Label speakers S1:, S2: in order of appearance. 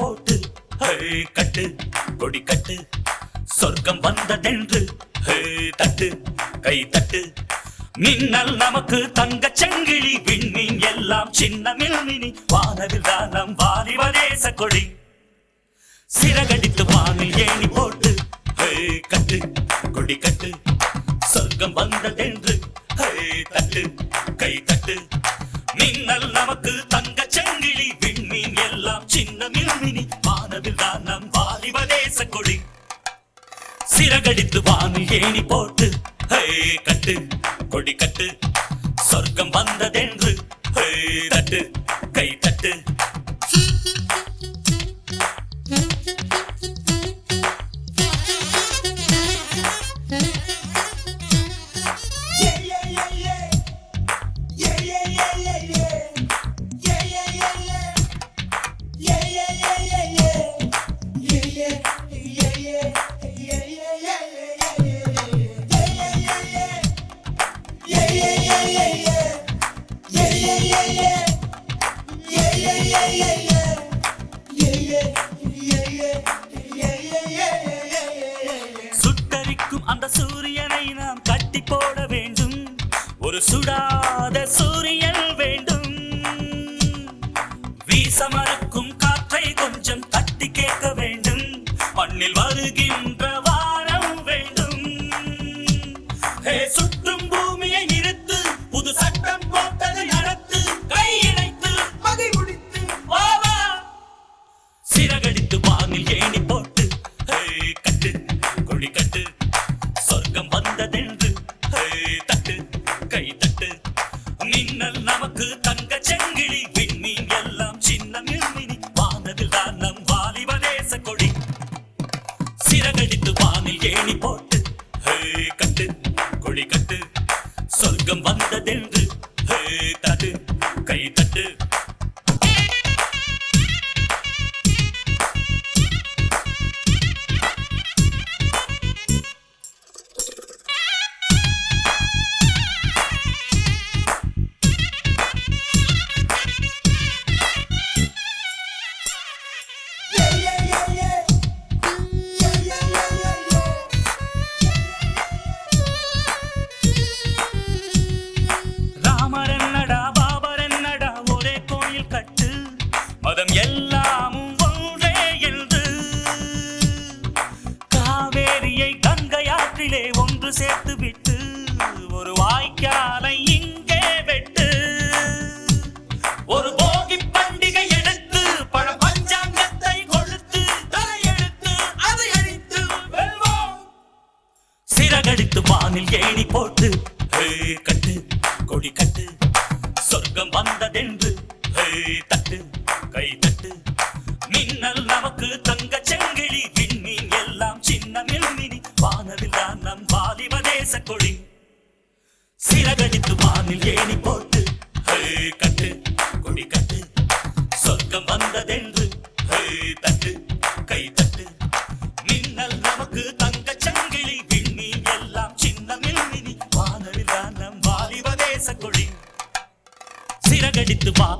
S1: போட்டு கட்டு கொடி கட்டு சொர்க்கம் வந்ததென்று தட்டு கை தட்டு. மின்னல் நமக்கு தங்க சங்கிலி விண்மீன் எல்லாம் சின்ன மில்மினி வானவில் தானம் நம் கொடி. சிறகடித்து வானில் ஏணி போட்டு கட்டு கொடி கட்டு சொர்க்கம் வந்ததென்று தட்டு கை தட்டு. மின்னல் நமக்கு தங்க சங்கிலி சின்ன மில்மினி வானவில் தான் நம் வாலிபதேச கொடி சிறகடித்து வானில் ஏணி போட்டு கட்டு கொடி கட்டு. சொர்க்கம் வந்ததென்று தட்டு. உதிக்கும் அந்த சூரியனை நாம் கட்டி போட வேண்டும். ஒரு சுடாத சூரியன் வேண்டும். வீசமறுக்கும் காற்றை கொஞ்சம் தட்டி கேட்க வேண்டும். மண்ணில் வருகின்ற வாரம் வேண்டும். கட்டு கொடி கட்டு சொர்க்கம் வந்ததென்று மதம் எல்லாமும் ஒன்றே என்று. காவேரியை கங்கையாற்றிலே ஒன்று சேர்த்து விட்டு ஒரு வாய்க்காலை இங்கே வெட்டு. ஒரு போகி பண்டிகை எடுத்து பழ பஞ்சாங்கத்தை கொளுத்து தலையெடுத்து அதை அழித்து வெல்வோம். சிறகடித்து வானில் ஏணி போட்டு கட்டு கொடி கட்டு சொர்க்கம் வந்ததென்று வீசக்கொழி சிறகடித்து வானில் ஏணி போட்டு கட்டு கொடி கட்டு. சொர்க்கம் வந்ததென்று தட்டு கை தட்டு. மின்னல் நமக்கு தங்க சங்கிலி விண்ணி எல்லாம் சின்ன மில்மினி வானவில் நம் வாலிப தேசக்கொழி சிறகடித்து வா